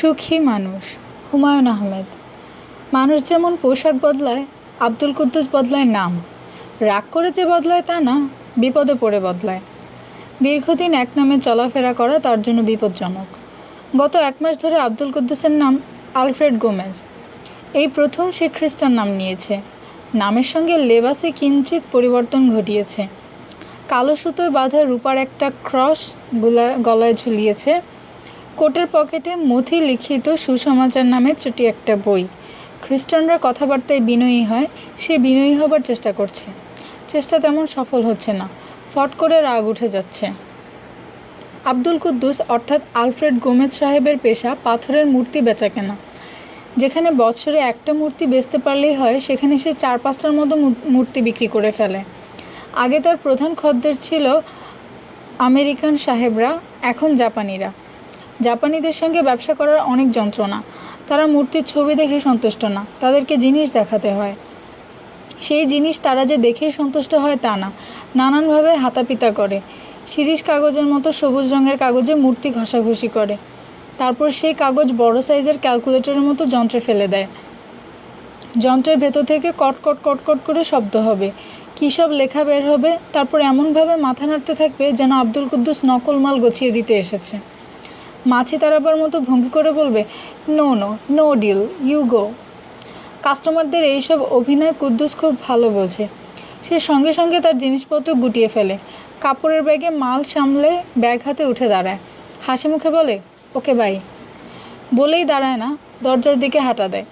সুখী মানুষ। হুমায়ুন আহমেদ। মানুষ যেমন পোশাক বদলায়, আব্দুল কুদ্দুস বদলায় নাম। রাগ করে যে বদলায় তা না, বিপদে পড়ে বদলায়। দীর্ঘদিন এক নামে চলাফেরা করা তার জন্য বিপজ্জনক। গত এক মাস ধরে আব্দুল কুদ্দুসের নাম আলফ্রেড গোমেজ। এই প্রথম সে খ্রিস্টান নাম নিয়েছে। নামের সঙ্গে লেবাসে কিঞ্চিত পরিবর্তন ঘটিয়েছে। কালো সুতোয় বাঁধা রূপার একটা ক্রসগুলা গলায় ঝুলিয়েছে। কোটের পকেটে মথি লিখিত সুসমাচার নামে ছোটি একটা বই। খ্রিস্টানরা কথাবার্তায় বিনয়ী হয়, সে বিনয়ী হবার চেষ্টা করছে। চেষ্টা তেমন সফল হচ্ছে না, ফট করে রাগ উঠে যাচ্ছে। আব্দুল কুদ্দুস অর্থাৎ আলফ্রেড গোমেজ সাহেবের পেশা পাথরের মূর্তি বেচাকেনা যেখানে বছরে একটা মূর্তি বেচতে পারলেই হয়, সেখানে সে চার পাঁচটার মতো মূর্তি বিক্রি করে ফেলে। আগে তার প্রধান খদ্দের ছিল আমেরিকান সাহেবরা, এখন জাপানিরা। জাপানিদের সঙ্গে ব্যবসা করার অনেক যন্ত্রণা। তারা মূর্তির ছবি দেখে সন্তুষ্ট না, তাদেরকে জিনিস দেখাতে হয়। সেই জিনিস তারা যে দেখেই সন্তুষ্ট হয় তা না, নানানভাবে হাতাপিতা করে। শিরিষ কাগজের মতো সবুজ রঙের কাগজে মূর্তি ঘষাঘষি করে। তারপর সেই কাগজ বড় সাইজের ক্যালকুলেটরের মতো যন্ত্রে ফেলে দেয়। যন্ত্রের ভেতর থেকে কট কট কট কট করে শব্দ হবে। কী সব লেখা বের হবে, তারপর এমনভাবে মাথা নাড়তে থাকবে যেন আব্দুল কুদ্দুস নকল মাল গছিয়ে দিতে এসেছে। মাছি তারাবার মতো ভঙ্গি করে বলবে no no no deal you go কাস্টমারদের এইসব অভিনয় কুদ্দুস খুব ভালো বোঝে। সে সঙ্গে সঙ্গে তার জিনিসপত্র গুটিয়ে ফেলে। কাপড়ের ব্যাগে মাল সামলে ব্যাগ হাতে উঠে দাঁড়ায়। হাসি মুখে বলে, ওকে বাই বলেই দাঁড়ায় না, দরজার দিকে হাঁটা দেয়।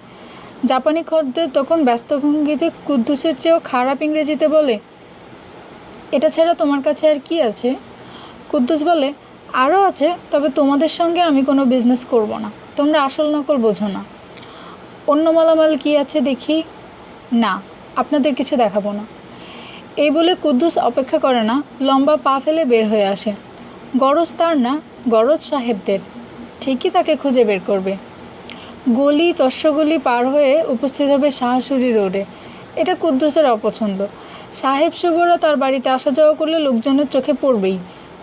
জাপানি খদ্দের তখন ব্যস্ত ভঙ্গিতে কুদ্দুসের চেয়েও খারাপ ইংরেজিতে বলে, এটা ছাড়া তোমার কাছে আর কি আছে? কুদ্দুস বলে আরও আছে, তবে তোমাদের সঙ্গে আমি কোনো বিজনেস করব না। তোমরা আসল নকল বোঝো না। অন্য মালামাল কি আছে দেখি? না, আপনাদের কিছু দেখাবো না। এই বলে কুদ্দুস অপেক্ষা করে না, লম্বা পা ফেলে বের হয়ে আসে। গরজ তার না, গরজ সাহেবদের। ঠিকই তাকে খুঁজে বের করবে। গলি তস্যগলি পার হয়ে উপস্থিত হবে শাহসুরি রোডে। এটা কুদ্দুসের অপছন্দ। সাহেব শুভরা তার বাড়িতে আসা যাওয়া করলে লোকজনের চোখে পড়বেই।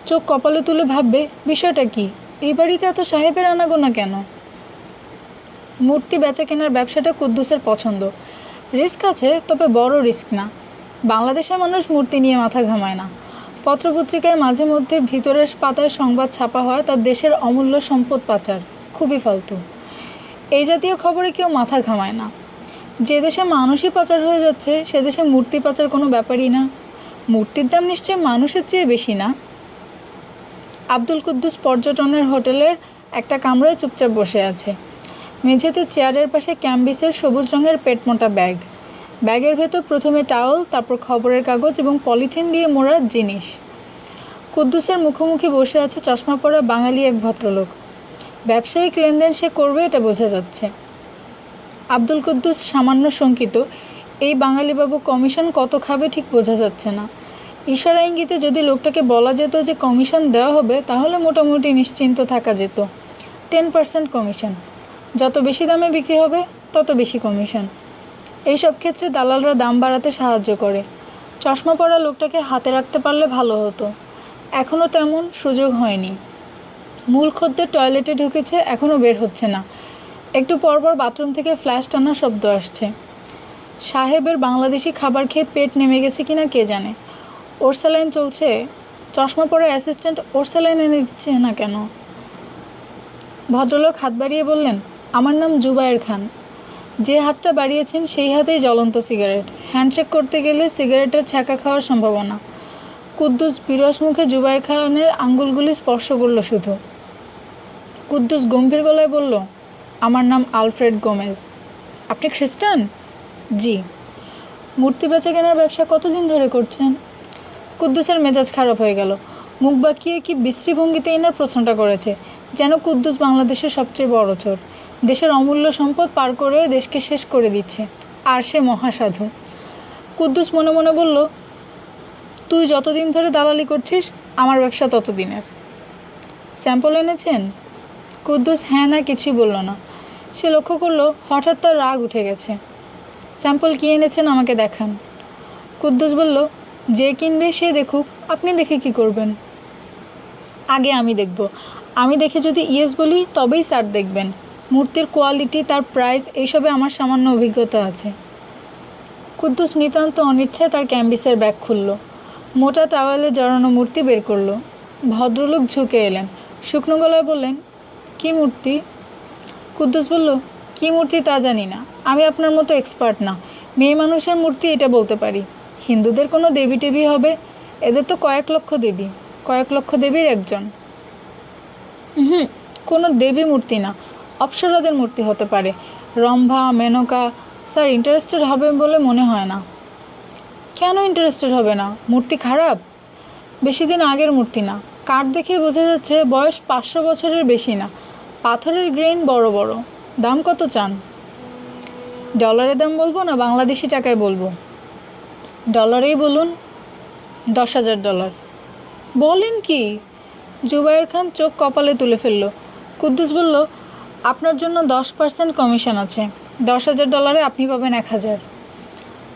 চোখ কপালে তুলে ভাববে, বিষয়টা কি? এই বাড়িতে এত সাহেবের আনাগোনা কেন? মূর্তি বেচা কেনার ব্যবসাটা কুদ্দুসের পছন্দ। রিস্ক আছে, তবে বড় রিস্ক না। বাংলাদেশের মানুষ মূর্তি নিয়ে মাথা ঘামায় না। পত্রপত্রিকায় মাঝে মধ্যে ভিতরের পাতায় সংবাদ ছাপা হয় তার দেশের অমূল্য সম্পদ পাচার। খুবই ফালতু। এই জাতীয় খবরে কেউ মাথা ঘামায় না। যে দেশে মানুষই পাচার হয়ে যাচ্ছে, সে দেশে মূর্তি পাচার কোনো ব্যাপারই না। মূর্তির দাম নিশ্চয়ই মানুষের চেয়ে বেশি না? আব্দুল কুদ্দুস পর্যটনের হোটেলের একটা কামরায় চুপচাপ বসে আছে। মেঝেতে চেয়ারের পাশে ক্যাম্বিসের সবুজ রঙের পেটমোটা ব্যাগ। ব্যাগের ভেতর প্রথমে টাওয়াল, তারপর খবরের কাগজ এবং পলিথিন দিয়ে মোড়া জিনিস। কুদ্দুসের মুখোমুখি বসে আছে চশমা পরা বাঙালি এক ভদ্রলোক। ব্যবসায়িক লেনদেন সে করবে এটা বোঝা যাচ্ছে। আব্দুল কুদ্দুস সামান্য শঙ্কিত, এই বাঙালিবাবু কমিশন কত খাবে ঠিক বোঝা যাচ্ছে না। ইশারা ইঙ্গিতে যদি লোকটাকে বলা যেত যে কমিশন দেওয়া হবে, তাহলে মোটামুটি নিশ্চিন্ত থাকা যেত। Ten percent commission. যত বেশি দামে বিক্রি হবে, তত বেশি কমিশন। এইসব ক্ষেত্রে দালালরা দাম বাড়াতে সাহায্য করে। চশমা পরা লোকটাকে হাতে রাখতে পারলে ভালো হতো। এখনও তেমন সুযোগ হয়নি। মূল খদ্দের টয়লেটে ঢুকেছে এখনও বের হচ্ছে না। একটু পরপর বাথরুম থেকে ফ্ল্যাশ টানার শব্দ আসছে। সাহেবের বাংলাদেশি খাবার খেয়ে পেট নেমে গেছে কিনা কে জানে। ওর স্যালাইন চলছে। চশমা পরে অ্যাসিস্ট্যান্ট ওর স্যালাইন এনে দিচ্ছে না কেন? ভদ্রলোক হাত বাড়িয়ে বললেন, আমার নাম জুবায়ের খান। যে হাতটা বাড়িয়েছেন সেই হাতেই জ্বলন্ত সিগারেট। হ্যান্ডশেক করতে গেলে সিগারেটের ছ্যাঁকা খাওয়ার সম্ভাবনা। কুদ্দুস বিরস মুখে জুবায়ের খানের আঙ্গুলগুলি স্পর্শ করল শুধু। কুদ্দুস গম্ভীর গলায় বলল, আমার নাম আলফ্রেড গোমেজ। আপনি খ্রিস্টান? জি। মূর্তি বেচা কেনার ব্যবসা কতদিন ধরে করছেন? কুদ্দুসের মেজাজ খারাপ হয়ে গেল। মুখ বাঁকিয়ে কি বিশ্রী ভঙ্গিতে এনার প্রশ্নটা করেছে? যেন কুদ্দুস বাংলাদেশের সবচেয়ে বড় চোর। দেশের অমূল্য সম্পদ পার করে দেশকে শেষ করে দিচ্ছে। আর সে মহাসাধু। কুদ্দুস মনে মনে বলল, তুই যতদিন ধরে দালালি করছিস, আমার ব্যবসা ততদিনের। স্যাম্পল এনেছেন? কুদ্দুস হ্যাঁ না কিছুই বলল না। সে লক্ষ্য করল, হঠাৎ তার রাগ উঠে গেছে। স্যাম্পল কী এনেছেন আমাকে দেখান। কুদ্দুস বলল যে কিনবে সে দেখুক, আপনি দেখে কি করবেন? আগে আমি দেখব। আমি দেখে যদি ইয়েস বলি, তবেই স্যার দেখবেন। মূর্তির কোয়ালিটি তার প্রাইস এইসবে আমার সামান্য অভিজ্ঞতা আছে। কুদ্দুস নিতান্ত অনিচ্ছায় তার ক্যাম্বিসের ব্যাগ খুলল। মোটা টাওয়ালে জড়ানো মূর্তি বের করল। ভদ্রলোক ঝুঁকে এলেন। শুকনো গলায় বললেন, কি মূর্তি? কুদ্দুস বলল, কি মূর্তি তা জানি না। আমি আপনার মতো এক্সপার্ট না। মেয়ে মানুষের মূর্তি এটা বলতে পারি। হিন্দুদের কোনো দেবী টেবি হবে? এদের তো কয়েক লক্ষ দেবী কয়েক লক্ষ দেবীর একজন। হুম কোনো দেবী মূর্তি না অপ্সরাদের মূর্তি হতে পারে। রম্ভা মেনকা স্যার ইন্টারেস্টেড হবে বলে মনে হয় না। কেন ইন্টারেস্টেড হবে না? মূর্তি খারাপ? বেশি দিন আগের মূর্তি না। কাঠ দেখে বোঝা যাচ্ছে বয়স পাঁচশো বছরের বেশি না। পাথরের গ্রেন বড় বড়। দাম কত চান? ডলারের দাম বলব না বাংলাদেশি টাকায় বলব? ডলারেই বলুন, দশ হাজার ডলার। বলেন কি? জুবাইর খান চোখ কপালে তুলে ফেলল। কুদ্দুস বলল, আপনার জন্য দশ পার্সেন্ট কমিশন আছে। দশ হাজার ডলারে আপনি পাবেন এক হাজার।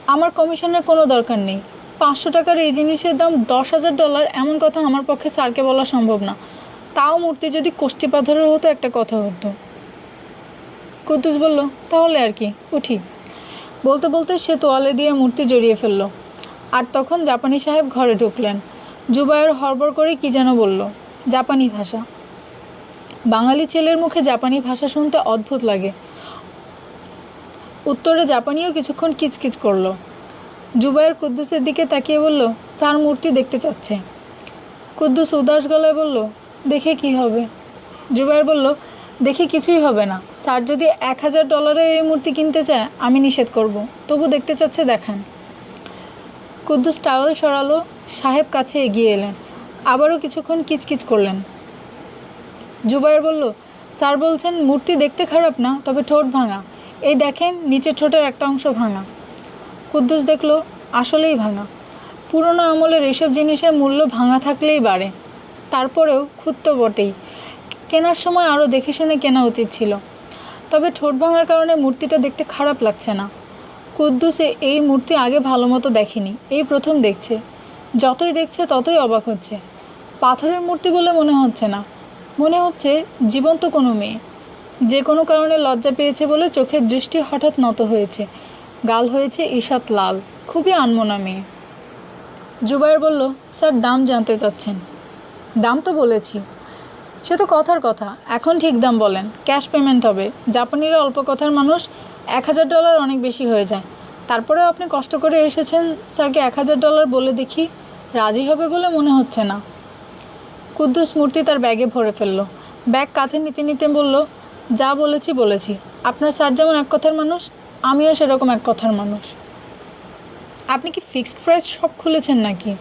আমার কমিশনের কোনো দরকার নেই। পাঁচশো টাকার এই জিনিসের দাম দশ হাজার ডলার এমন কথা আমার পক্ষে স্যারকে বলা সম্ভব না। তাও মূর্তি যদি কোষ্ঠী পাথরের হতো একটা কথা হতো। কুদ্দুস বলল, তাহলে আর কি, উঠি। বলতে বলতে সে তোয়ালে দিয়ে মূর্তি জড়িয়ে ফেলল। আর তখন জাপানি সাহেব ঘরে ঢুকলেন। জুবায়ের হড়বড় করে কি যেন বলল, জাপানি ভাষা। বাঙালি ছেলের মুখে জাপানি ভাষা শুনতে অদ্ভুত লাগে। উত্তরে জাপানিও কিছুক্ষণ কিচকিচ করল। জুবায়ের কুদ্দুসের দিকে তাকিয়ে বলল, স্যার মূর্তি দেখতে চাচ্ছে। কুদ্দুস উদাস গলায় বলল, দেখে কি হবে? জুবায়ের বলল, দেখে কিছুই হবে না। স্যার যদি এক হাজার ডলারে এই মূর্তি কিনতে চায়, আমি নিষেধ করব। তবু দেখতে চাচ্ছে, দেখান। কুদ্দুস টাওয়েল সরালো, সাহেব কাছে এগিয়ে এলেন। আবারও কিছুক্ষণ কিচকিচ করলেন। জুবায়ের বলল, স্যার বলছেন মূর্তি দেখতে খারাপ না, তবে ঠোঁট ভাঙা। এই দেখেন নিচের ঠোঁটের একটা অংশ ভাঙা। কুদ্দুস দেখল, আসলেই ভাঙা। পুরনো আমলের এসব জিনিসের মূল্য ভাঙা থাকলেই বাড়ে। তারপরেও খুঁত তো বটেই। কেনার সময় আরও দেখে শুনে কেনা উচিত ছিল। তবে ঠোঁট ভাঙার কারণে মূর্তিটা দেখতে খারাপ লাগছে না। কুদ্দুসে এই মূর্তি আগে ভালো মতো দেখেনি, এই প্রথম দেখছে। যতই দেখছে ততই অবাক হচ্ছে। পাথরের মূর্তি বলে মনে হচ্ছে না। মনে হচ্ছে জীবন্ত কোনো মেয়ে। যে কোনো কারণে লজ্জা পেয়েছে বলে চোখের দৃষ্টি হঠাৎ নত হয়েছে। গাল হয়েছে ঈষৎ লাল, খুবই আনমনা মেয়ে। জুবাইর বলল, স্যার, দাম জানতে চাচ্ছেন। দাম তো বলেছি। সে তো কথার কথা। এখন ঠিক দাম বলেন। ক্যাশ পেমেন্ট হবে। জাপানিরা অল্প কথার মানুষ, এক হাজার ডলার অনেক বেশি হয়ে যায়। তারপরেও আপনি কষ্ট করে এসেছেন, স্যারকে এক হাজার ডলার বলে দেখি রাজি হবে বলে মনে হচ্ছে না। কুদ্দুস মূর্তি তার ব্যাগে ভরে ফেলল। ব্যাগ কাঁধে নিতে নিতে বলল, যা বলেছি বলেছি। আপনার স্যার যেমন এক কথার মানুষ, আমিও সেরকম এক কথার মানুষ। আপনি কি ফিক্সড প্রাইস সব খুলেছেন নাকি?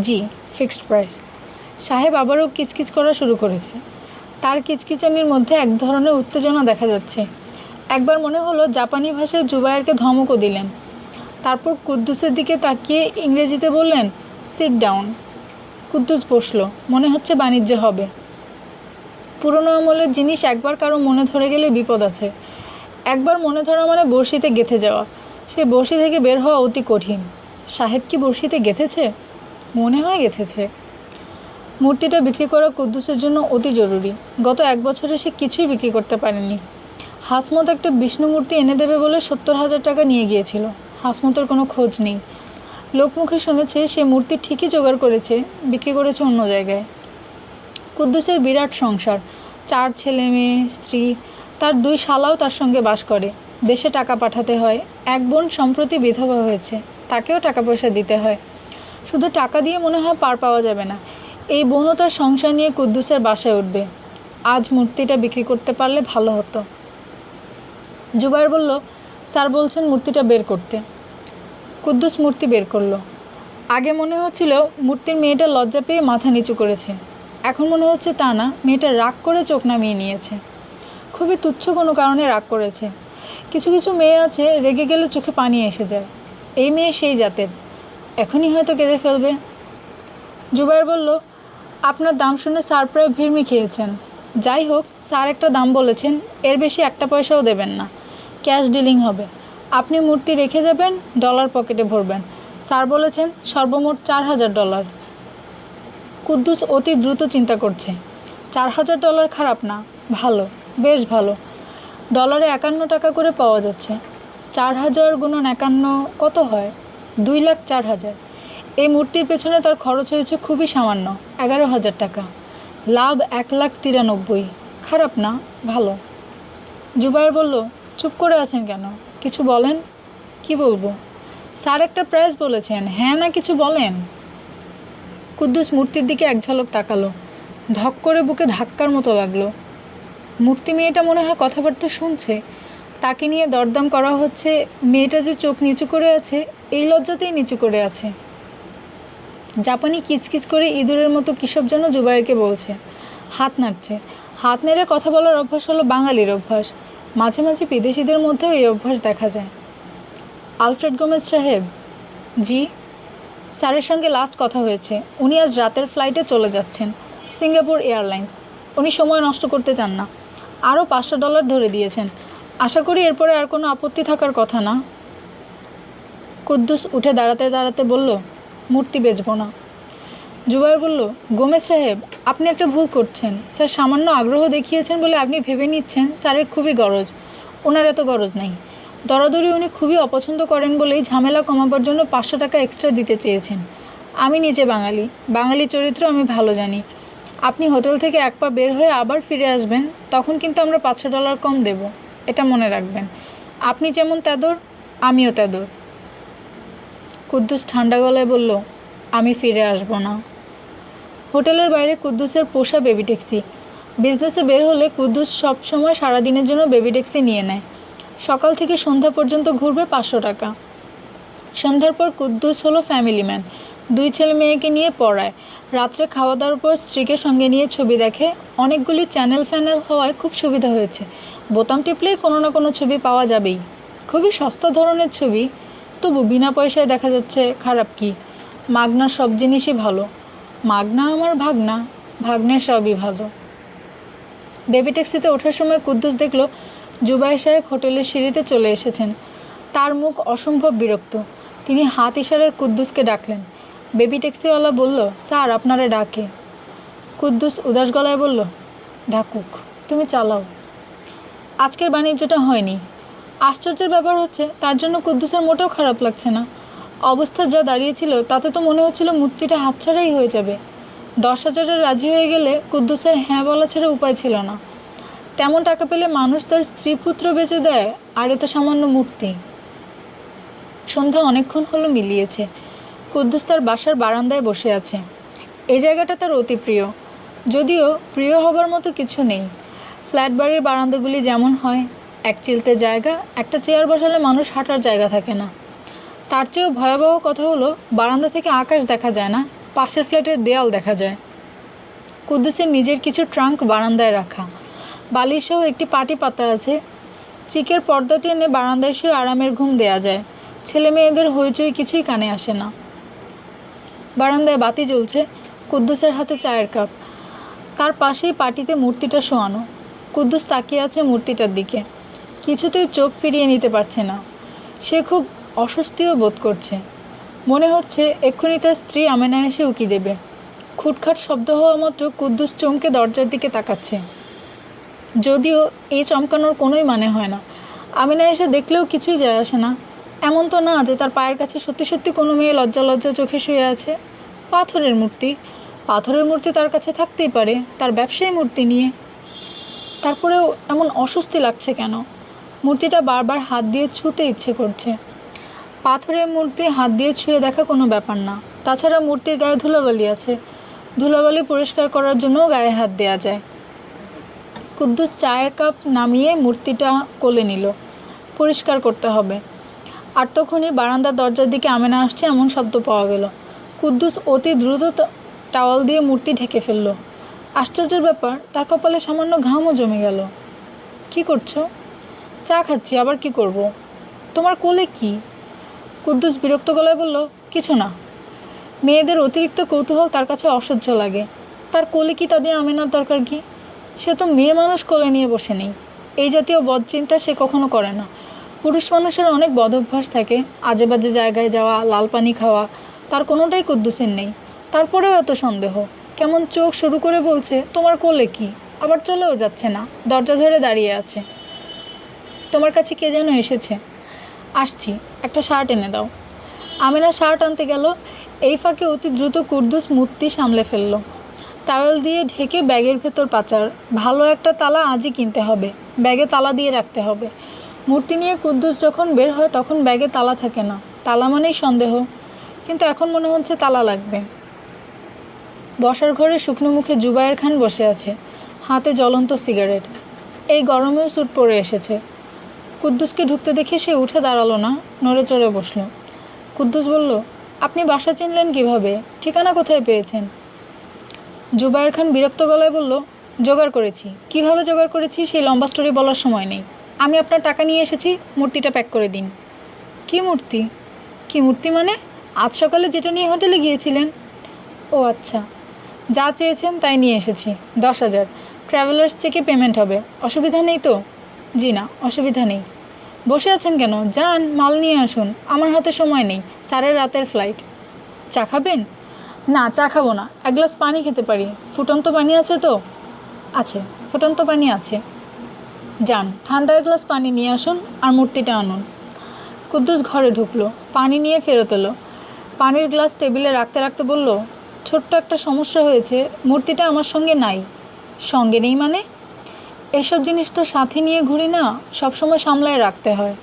জি ফিক্সড প্রাইস সাহেব আবারও কিচকিচ করা শুরু করেছে। তার কিচকিচানির মধ্যে এক ধরনের উত্তেজনা দেখা যাচ্ছে। একবার মনে হলো জাপানি ভাষায় জুবায়েরকে ধমকও দিলেন। তারপর কুদ্দুসের দিকে তাকিয়ে ইংরেজিতে বললেন সিট ডাউন কুদ্দুস বসল, মনে হচ্ছে বাণিজ্য হবে। পুরনো আমলের জিনিস একবার কারও মনে ধরে গেলে বিপদ আছে। একবার মনে ধরা মানে বড়শিতে গেঁথে যাওয়া। সে বড়শি থেকে বের হওয়া অতি কঠিন। সাহেব কি বড়শিতে গেঁথেছে? মনে হয় গেঁথেছে। মূর্তিটা বিক্রি করা কুদ্দুসের জন্য অতি জরুরি। গত এক বছরে সে কিছুই বিক্রি করতে পারেনি। হাসমত একটা বিষ্ণু মূর্তি এনে দেবে বলে সত্তর হাজার টাকা নিয়ে গিয়েছিল। হাসমতের কোনো খোঁজ নেই। লোকমুখে শুনেছে, সে মূর্তি ঠিকই জোগাড় করেছে, বিক্রি করেছে অন্য জায়গায়। কুদ্দুসের বিরাট সংসার। চার ছেলে মেয়ে, স্ত্রী, তার দুই শালাও তার সঙ্গে বাস করে। দেশে টাকা পাঠাতে হয়। এক বোন সম্প্রতি বিধবা হয়েছে। তাকেও টাকা পয়সা দিতে হয়। শুধু টাকা দিয়ে মনে হয় পার পাওয়া যাবে না। এই বোনও তার সংসার নিয়ে কুদ্দুসের বাসায় উঠবে। আজ মূর্তিটা বিক্রি করতে পারলে ভালো হতো। জুবাইর বলল, স্যার বলছেন মূর্তিটা বের করতে। কুদ্দুস মূর্তি বের করল। আগে মনে হচ্ছিল মূর্তির মেয়েটা লজ্জা পেয়ে মাথা নিচু করেছে। এখন মনে হচ্ছে তা না, মেয়েটা রাগ করে চোখ নামিয়ে নিয়েছে। খুবই তুচ্ছ কোনো কারণে রাগ করেছে। কিছু কিছু মেয়ে আছে, রেগে গেলে চোখে পানি এসে যায়। এই মেয়ে সেই জাতের। এখনই হয়তো কেঁদে ফেলবে। জুবাইর বলল আপনার দাম শুনে স্যার প্রায় ভিড়মি খেয়েছেন। যাই হোক, স্যার একটা দাম বলেছেন, এর বেশি একটা পয়সাও দেবেন না। ক্যাশ ডিলিং হবে। আপনি মূর্তি রেখে যাবেন, ডলার পকেটে ভরবেন। স্যার বলেছেন, সর্বমোট চার হাজার ডলার। কুদ্দুস অতি দ্রুত চিন্তা করছে। চার হাজার ডলার খারাপ না, ভালো, বেশ ভালো। ডলারে একান্ন টাকা করে পাওয়া যাচ্ছে। চার হাজার গুণন একান্ন কত হয়? দুই লাখ চার হাজার। এই মূর্তির পেছনে তার খরচ হয়েছে খুবই সামান্য, এগারো হাজার টাকা। লাভ এক লাখ তিরানব্বই। খারাপ না, ভালো। জুবাইর বলল, চুপ করে আছেন কেন? কিছু বলেন? কি বলব? স্যার, একটা প্রাইস বলেছেন। হ্যাঁ না, কিছু বলেন? কুদ্দুস মূর্তির দিকে এক ঝলক তাকালো। ধক করে বুকে ধাক্কার মতো লাগল। মূর্তি মেয়েটা মনে হয় কথাবার্তা শুনছে। তাকে নিয়ে দরদাম করা হচ্ছে। মেয়েটা যে চোখ নিচু করে আছে, এই লজ্জাতেই নিচু করে আছে। জাপানি কিচকিচ করে ইঁদুরের মতো কিসব যেন জুবাইরকে বলছে, হাত নাড়ছে। হাত নেড়ে কথা বলার অভ্যাস হলো বাঙালির অভ্যাস। মাঝে মাঝে বিদেশিদের মধ্যেও এই অভ্যাস দেখা যায়। আলফ্রেড গোমেজ সাহেব, জি, স্যারের সঙ্গে লাস্ট কথা হয়েছে। উনি আজ রাতের ফ্লাইটে চলে যাচ্ছেন, সিঙ্গাপুর এয়ারলাইন্স। উনি সময় নষ্ট করতে চান না। আরও পাঁচশো ডলার ধরে দিয়েছেন। আশা করি এরপরে আর কোনো আপত্তি থাকার কথা না। কুদ্দুস উঠে দাঁড়াতে দাঁড়াতে বলল মূর্তি বেচবো না। জুবাইর বলল, গোমেজ সাহেব, আপনি একটা ভুল করছেন। স্যার, সামান্য আগ্রহ দেখিয়েছেন বলে আপনি ভেবে নিচ্ছেন স্যারের খুবই গরজ। ওনার এত গরজ নেই। দরাদরি উনি খুবই অপছন্দ করেন বলেই ঝামেলা কমাবার জন্য পাঁচশো টাকা এক্সট্রা দিতে চেয়েছেন। আমি নিজে বাঙালি। বাঙালি চরিত্র আমি ভালো জানি। আপনি হোটেল থেকে এক পা বের হয়ে আবার ফিরে আসবেন, তখন কিন্তু আমরা পাঁচশো ডলার কম দেব। এটা মনে রাখবেন। আপনি যেমন তেদর, আমিও তেদর। কুদ্দুস ঠান্ডা গলায় বলল, আমি ফিরে আসব না। হোটেলের বাইরে কুদ্দুসের পোষা বেবি ট্যাক্সি। বিজনেসে বের হলে কুদ্দুস সব সময় সারাদিনের জন্য বেবি ট্যাক্সি নিয়ে নেয়। সকাল থেকে সন্ধ্যা পর্যন্ত ঘুরবে পাঁচশো টাকা। সন্ধ্যার পর কুদ্দুস হলো ফ্যামিলি ম্যান। দুই ছেলে মেয়েকে নিয়ে পড়ায়। রাত্রে খাওয়া দাওয়ার পর স্ত্রীকে সঙ্গে নিয়ে ছবি দেখে। অনেকগুলি চ্যানেল ফ্যানেল হওয়ায় খুব সুবিধা হয়েছে। বোতাম টিপলেই কোনো না কোনো ছবি পাওয়া যাবেই। খুবই সস্তা ধরনের ছবি। তবু বিনা পয়সায় দেখা যাচ্ছে খারাপ কি? মাগনার সব জিনিসই ভালো। মাগনা আমার ভাগনা ভাগ্নের সবই ভালো। বেবি ট্যাক্সিতে ওঠার সময় কুদ্দুস দেখল জুবাই সাহেব হোটেলের সিঁড়িতে চলে এসেছেন। তার মুখ অসম্ভব বিরক্ত। তিনি হাত ইশারায় কুদ্দুসকে ডাকলেন। বেবি ট্যাক্সিওয়ালা বলল, স্যার, আপনারে ডাকে। কুদ্দুস উদাস গলায় বলল, ডাকুক, তুমি চালাও। আজকের বাণিজ্যটা হয়নি। আশ্চর্যের ব্যাপার হচ্ছে, তার জন্য কুদ্দুসের মোটেও খারাপ লাগছে না। অবস্থা যা দাঁড়িয়েছিল, তাতে তো মনে হচ্ছিল মূর্তিটা হাতছাড়াই হয়ে যাবে। দশ হাজারে রাজি হয়ে গেলে কুদ্দুসের হ্যাঁ বলা ছাড়া উপায় ছিল না। তেমন টাকা পেলে মানুষ তার স্ত্রী পুত্র বেঁচে দেয়, আর এত সামান্য মূর্তি। সন্ধ্যা অনেকক্ষণ হলো মিলিয়েছে। কুদ্দুস তার বাসার বারান্দায় বসে আছে। এই জায়গাটা তার অতি প্রিয়। যদিও প্রিয় হবার মতো কিছু নেই। ফ্ল্যাট বাড়ির বারান্দাগুলি যেমন হয় এক চিলতে জায়গা, একটা চেয়ার বসালে মানুষ হাঁটার জায়গা থাকে না। তার চেয়েও ভয়াবহ কথা হলো, বারান্দা থেকে আকাশ দেখা যায় না, পাশের ফ্ল্যাটের দেয়াল দেখা যায়। কুদ্দুসের নিজের কিছু ট্রাঙ্ক বারান্দায় রাখা। বালিশসহ একটি পাটি পাতা আছে। চিকের পর্দা টেনে বারান্দায় শুয়ে আরামের ঘুম দেয়া যায়। ছেলে মেয়েদের হইচই কিছুই কানে আসে না। বারান্দায় বাতি জ্বলছে, কুদ্দুসের হাতে চায়ের কাপ। তার পাশেই পাটিতে মূর্তিটা শোয়ানো। কুদ্দুস তাকিয়ে আছে মূর্তিটার দিকে। কিছুতেই চোখ ফিরিয়ে নিতে পারছে না। সে খুব অস্বস্তিও বোধ করছে। মনে হচ্ছে এক্ষুনি তার স্ত্রী আমেনা এসে উকি দেবে। খুটখাট শব্দ হওয়া মাত্র কুদ্দুস চমকে দরজার দিকে তাকাচ্ছে। যদিও এই চমকানোর কোনোই মানে হয় না। আমিনা এসে দেখলেও কিছুই যায় আসে না। এমন তো না যে তার পায়ের কাছে সত্যি সত্যি কোনো মেয়ে লজ্জা লজ্জা চোখে শুয়ে আছে। পাথরের মূর্তি। পাথরের মূর্তি তার কাছে থাকতেই পারে, তার ব্যবসায়ী মূর্তি নিয়ে। তারপরেও এমন অস্বস্তি লাগছে কেন? মূর্তিটা বারবার হাত দিয়ে ছুঁতে ইচ্ছে করছে। পাথরের মূর্তি হাত দিয়ে ছুঁয়ে দেখা কোনো ব্যাপার না। তাছাড়া মূর্তির গায়ে ধুলাবালি আছে। ধুলাবালি পরিষ্কার করার জন্যও গায়ে হাত দেওয়া যায়। কুদ্দুস চায়ের কাপ নামিয়ে মূর্তিটা কোলে নিল। পরিষ্কার করতে হবে। আর তখনই বারান্দার দরজার দিকে আমেনা আসছে এমন শব্দ পাওয়া গেল। কুদ্দুস অতি দ্রুত টাওয়াল দিয়ে মূর্তি ঢেকে ফেলল। আশ্চর্যের ব্যাপার, তার কপালে সামান্য ঘামও জমে গেল। কি করছ? চা খাচ্ছি, আবার কি করব। তোমার কোলে কি? কুদ্দুস বিরক্ত গলায় বলল, কিছু না। মেয়েদের অতিরিক্ত কৌতূহল তার কাছে অসহ্য লাগে। তার কোলে কি তাদের আমেনার দরকার কি? সে তো মেয়ে মানুষ কোলে নিয়ে বসে নেই। এই জাতীয় বদচিন্তা সে কখনো করে না। পুরুষ মানুষের অনেক বদ অভ্যাস থাকে। আজে বাজে জায়গায় যাওয়া, লাল পানি খাওয়া, তার কোনোটাই কুদ্দুসের নেই। তারপরেও এত সন্দেহ। কেমন চোখ শুরু করে বলছে, তোমার কোলে কি? আবার চলেও যাচ্ছে না। দরজা ধরে দাঁড়িয়ে আছে। তোমার কাছে কে যেন এসেছে? আসছি, একটা শার্ট এনে দাও। আমিনা শার্ট আনতে গেল, এই ফাঁকে অতি দ্রুত কুর্দুস মূর্তি সামলে ফেলল। টাওয়েল দিয়ে ঢেকে ব্যাগের ভেতর পাচার। ভালো একটা তালা আজই কিনতে হবে, ব্যাগে তালা দিয়ে রাখতে হবে। মূর্তি নিয়ে কুদ্দুস যখন বের হয় তখন ব্যাগে তালা থাকে না। তালা মানেই সন্দেহ। কিন্তু এখন মনে হচ্ছে তালা লাগবে। বসার ঘরে শুকনো মুখে জুবায়ের খান বসে আছে, হাতে জ্বলন্ত সিগারেট। এই গরমেও স্যুট পরে এসেছে। কুদ্দুসকে ঢুকতে দেখে সে উঠে দাঁড়াল না, নড়ে চড়ে বসল। কুদ্দুস বলল, আপনি বাসা চিনলেন কীভাবে? ঠিকানা কোথায় পেয়েছেন? জুবায়ের খান বিরক্ত গলায় বলল, জোগাড় করেছি। কীভাবে জোগাড় করেছি সেই লম্বা স্টোরি বলার সময় নেই। আমি আপনার টাকা নিয়ে এসেছি, মূর্তিটা প্যাক করে দিন। কি মূর্তি? কি মূর্তি মানে? আজ সকালে যেটা নিয়ে হোটেলে গিয়েছিলেন? ও আচ্ছা। যা চেয়েছেন তাই নিয়ে এসেছি, দশ হাজার। ট্রাভেলার্স চেকে পেমেন্ট হবে। অসুবিধা নেই তো? জি না, অসুবিধা নেই। বসে আছেন কেন? যান, মাল নিয়ে আসুন। আমার হাতে সময় নেই, স্যারের রাতের ফ্লাইট চা খাবেন? না, চা খাব না, এক গ্লাস পানি খেতে পারি। ফুটন্ত পানি আছে তো? আছে, ফুটন্ত পানি আছে। যান, ঠান্ডা এক গ্লাস পানি নিয়ে আসুন আর মূর্তিটা আনুন। কুদ্দুস ঘরে ঢুকলো, পানি নিয়ে ফেরত এলো। পানির গ্লাস টেবিলে রাখতে রাখতে বলল, ছোট্ট একটা সমস্যা হয়েছে, মূর্তিটা আমার সঙ্গে নাই। সঙ্গে নেই মানে? এসব জিনিস তো সাথে নিয়ে ঘুরি না, সবসময় সামলায় রাখতে হয়।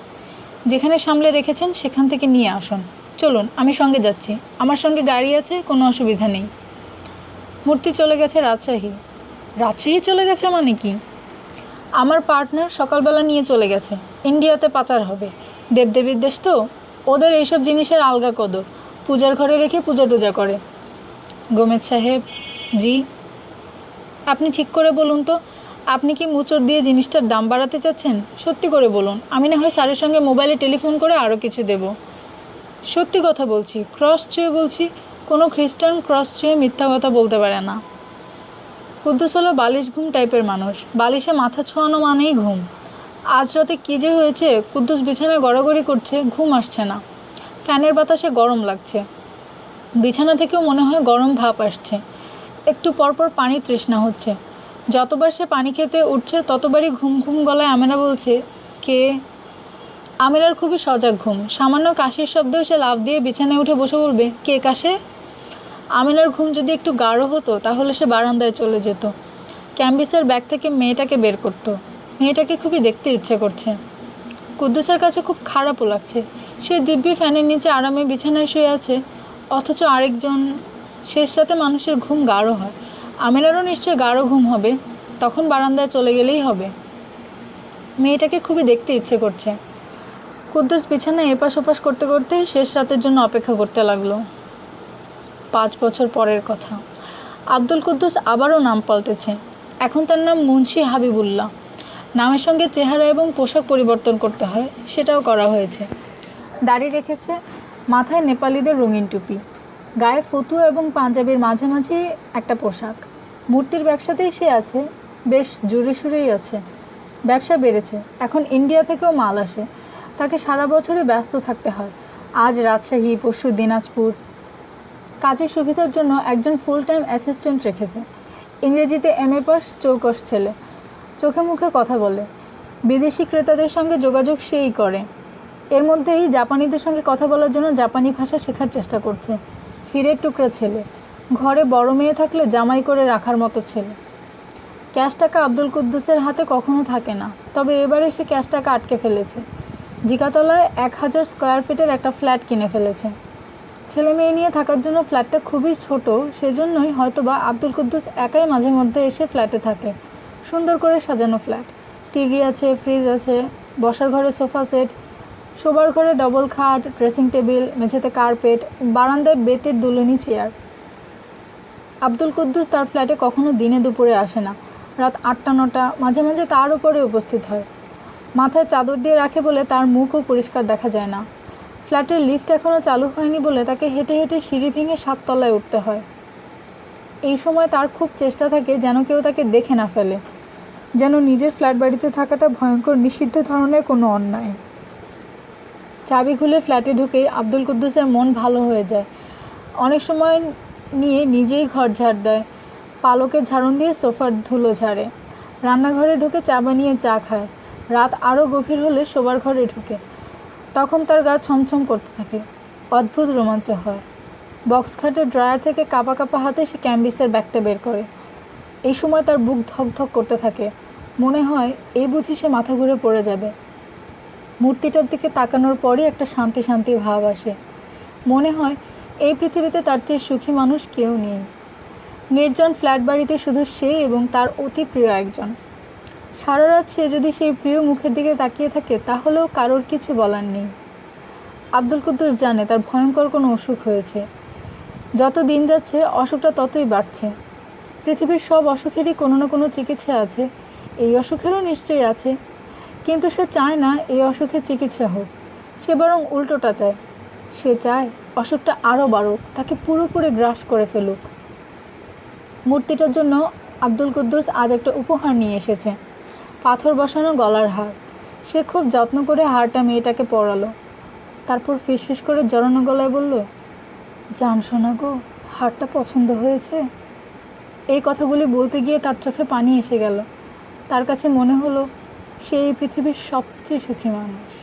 যেখানে সামলে রেখেছেন, সেখান থেকে নিয়ে আসুন। চলুন, আমি সঙ্গে যাচ্ছি। আমার সঙ্গে গাড়ি আছে, কোনো অসুবিধা নেই। মূর্তি চলে গেছে রাজশাহী। রাজশাহী চলে গেছে মানে কি? আমার পার্টনার সকালবেলা নিয়ে চলে গেছে। ইন্ডিয়াতে পাচার হবে। দেবদেবীর দেশ তো? ওদের এইসব জিনিসের আলগা কদর। পূজার ঘরে রেখে পূজা টুজা করে। গোমেদ সাহেব, জি। আপনি ঠিক করে বলুন তো আপনি কি মুচড় দিয়ে জিনিসটার দাম বাড়াতে চাচ্ছেন? সত্যি করে বলুন। আমি না হয় স্যারের সঙ্গে মোবাইলে টেলিফোন করে আরও কিছু দেব। সত্যি কথা বলছি, ক্রস ছুঁয়ে বলছি, কোনো খ্রিস্টান ক্রস ছুঁয়ে মিথ্যা কথা বলতে পারে না। কুদ্দুস হলো বালিশ ঘুম টাইপের মানুষ। বালিশে মাথা ছোঁয়ানো মানেই ঘুম। আজ রাতে কী যে হয়েছে, কুদ্দুস বিছানায় গড়াগড়ি করছে, ঘুম আসছে না। ফ্যানের বাতাসে গরম লাগছে। বিছানা থেকেও মনে হয় গরম ভাপ আসছে। একটু পরপর পানি তৃষ্ণা হচ্ছে। যতবার সে পানি খেতে উঠছে, ততবারই ঘুম ঘুম গলায় আমেনা বলছে, কে? আমেনার খুবই সজাগ ঘুম। সামান্য কাশির শব্দেও সে লাফ দিয়ে বিছানায় উঠে বসে বলবে, কে কাশে? আমিনার ঘুম যদি একটু গাঢ় হতো, তাহলে সে বারান্দায় চলে যেত। ক্যাম্বিসের ব্যাগ থেকে মেয়েটাকে বের করতো। মেয়েটাকে খুবই দেখতে ইচ্ছে করছে। কুদ্দুসের কাছে খুব খারাপও লাগছে। সে দিব্যি ফ্যানের নিচে আরামে বিছানায় শুয়ে আছে, অথচ আরেকজন শেষ রাতে মানুষের ঘুম গাঢ় হয়। আমিনারও নিশ্চয় গাঢ় ঘুম হবে। তখন বারান্দায় চলে গেলেই হবে। মেয়েটাকে খুবই দেখতে ইচ্ছে করছে। কুদ্দুস বিছানায় এপাশ ওপাশ করতে করতে শেষ রাতের জন্য অপেক্ষা করতে লাগল। পাঁচ বছর পরের কথা। আব্দুল কুদ্দুস আবারও নাম পাল্টেছে। এখন তার নাম মুন্সি হাবিবুল্লাহ। নামের সঙ্গে চেহারা এবং পোশাক পরিবর্তন করতে হয়, সেটাও করা হয়েছে। দাড়ি রেখেছে মাথায় নেপালিদের রঙিন টুপি। গায়ে ফতু এবং পাঞ্জাবির মাঝামাঝি একটা পোশাক। মূর্তির ব্যবসাতেই সে আছে, বেশ জোরে সুরেই আছে। ব্যবসা বেড়েছে, এখন ইন্ডিয়া থেকেও মাল আসে। তাকে সারা বছরে ব্যস্ত থাকতে হয়। আজ রাজশাহী, পরশু দিনাজপুর। কাজের সুবিধার জন্য একজন ফুল টাইম অ্যাসিস্ট্যান্ট রেখেছে। ইংরেজিতে এম এ পাস, চৌকস ছেলে। চোখে মুখে কথা বলে। বিদেশি ক্রেতাদের সঙ্গে যোগাযোগ সেই করে। এর মধ্যেই জাপানিদের সঙ্গে কথা বলার জন্য জাপানি ভাষা শেখার চেষ্টা করছে। হীরের টুকরা ছেলে। ঘরে বড় মেয়ে থাকলে জামাই করে রাখার মতো ছেলে। ক্যাশ টাকা আব্দুল কুদ্দুসের হাতে কখনো থাকে না, তবে এবারে সে ক্যাশ টাকা আটকে ফেলেছে। জিকাতলায় এক হাজার স্কোয়ার ফিটের একটা ফ্ল্যাট কিনে ফেলেছে। ছেলে মেয়ে নিয়ে থাকার জন্য ফ্ল্যাটটা খুবই ছোট, সেজন্যই হয়তোবা আব্দুল কুদ্দুস একাই মাঝে মধ্যে এসে ফ্ল্যাটে থাকে। সুন্দর করে সাজানো ফ্ল্যাট। টিভি আছে, ফ্রিজ আছে, বসার ঘরে সোফা সেট শোবার ঘরে ডবল খাট, ড্রেসিং টেবিল, মেঝেতে কার্পেট, বারান্দায় বেতের দুলনি চেয়ার। আব্দুল কুদ্দুস তার ফ্ল্যাটে কখনো দিনে দুপুরে আসে না। রাত আটটা, নটা, মাঝে মাঝে তার উপরে উপস্থিত হয়। মাথায় চাদর দিয়ে রাখে বলে তার মুখও পরিষ্কার দেখা যায় না। ফ্ল্যাটের লিফট এখনও চালু হয়নি বলে তাকে হেঁটে হেঁটে সিঁড়ি ভেঙে সাততলায় উঠতে হয়। এই সময় তার খুব চেষ্টা থাকে যেন কেউ তাকে দেখে না ফেলে, যেন নিজের ফ্ল্যাট বাড়িতে থাকাটা ভয়ঙ্কর নিষিদ্ধ ধরনের কোনো অন্যায়। চাবি খুলে ফ্ল্যাটে ঢুকেই আব্দুল কুদ্দুসের মন ভালো হয়ে যায়। অনেক সময় নিয়ে নিজেই ঘর ঝাড় দেয়, পালকের ঝাড়ন দিয়ে সোফার ধুলো ঝাড়ে। রান্নাঘরে ঢুকে চা বানিয়ে চা খায়। রাত আরও গভীর হলে শোবার ঘরে ঢুকে। তখন তার গা ছমছম করতে থাকে। অদ্ভুত রোমাঞ্চ হয়। বক্স খাটের ড্রয়ার থেকে কাপা কাপা হাতে সে ক্যাম্বিসের ব্যাগটা বের করে। এই সময় তার বুক ধক ধক করতে থাকে। মনে হয়, এই বুঝি সে মাথা ঘুরে পড়ে যাবে। মূর্তিটার দিকে তাকানোর পরই একটা শান্তি শান্তি ভাব আসে। মনে হয়, এই পৃথিবীতে তার চেয়ে সুখী মানুষ কেউ নেই। নির্জন ফ্ল্যাট বাড়িতে শুধু সে এবং তার অতি প্রিয় একজন। সারা রাত সে যদি সেই প্রিয় মুখের দিকে তাকিয়ে থাকে, তাহলেও কারোর কিছু বলার নেই। আব্দুল কুদ্দুস জানে তার ভয়ঙ্কর কোনো অসুখ হয়েছে। যত দিন যাচ্ছে, অসুখটা ততই বাড়ছে। পৃথিবীর সব অসুখেরই কোনো না কোনো চিকিৎসা আছে। এই অসুখেরও নিশ্চয়ই আছে। কিন্তু সে চায় না এই অসুখের চিকিৎসা হোক। সে বরং উল্টোটা চায়। সে চায় অসুখটা আরও বাড়ুক, তাকে পুরোপুরি গ্রাস করে ফেলুক। মূর্তিটার জন্য আব্দুল কুদ্দুস আজ একটা উপহার নিয়ে এসেছে। পাথর বসানো গলার হার। সে খুব যত্ন করে হারটা মেয়েটাকে পরালো। তারপর ফিসফিস করে জড়ানো গলায় বলল, জান শোনা গো, হারটা পছন্দ হয়েছে? এই কথাগুলি বলতে গিয়ে তার চোখে পানি এসে গেল। তার কাছে মনে হলো সে এই পৃথিবীর সবচেয়ে সুখী মানুষ।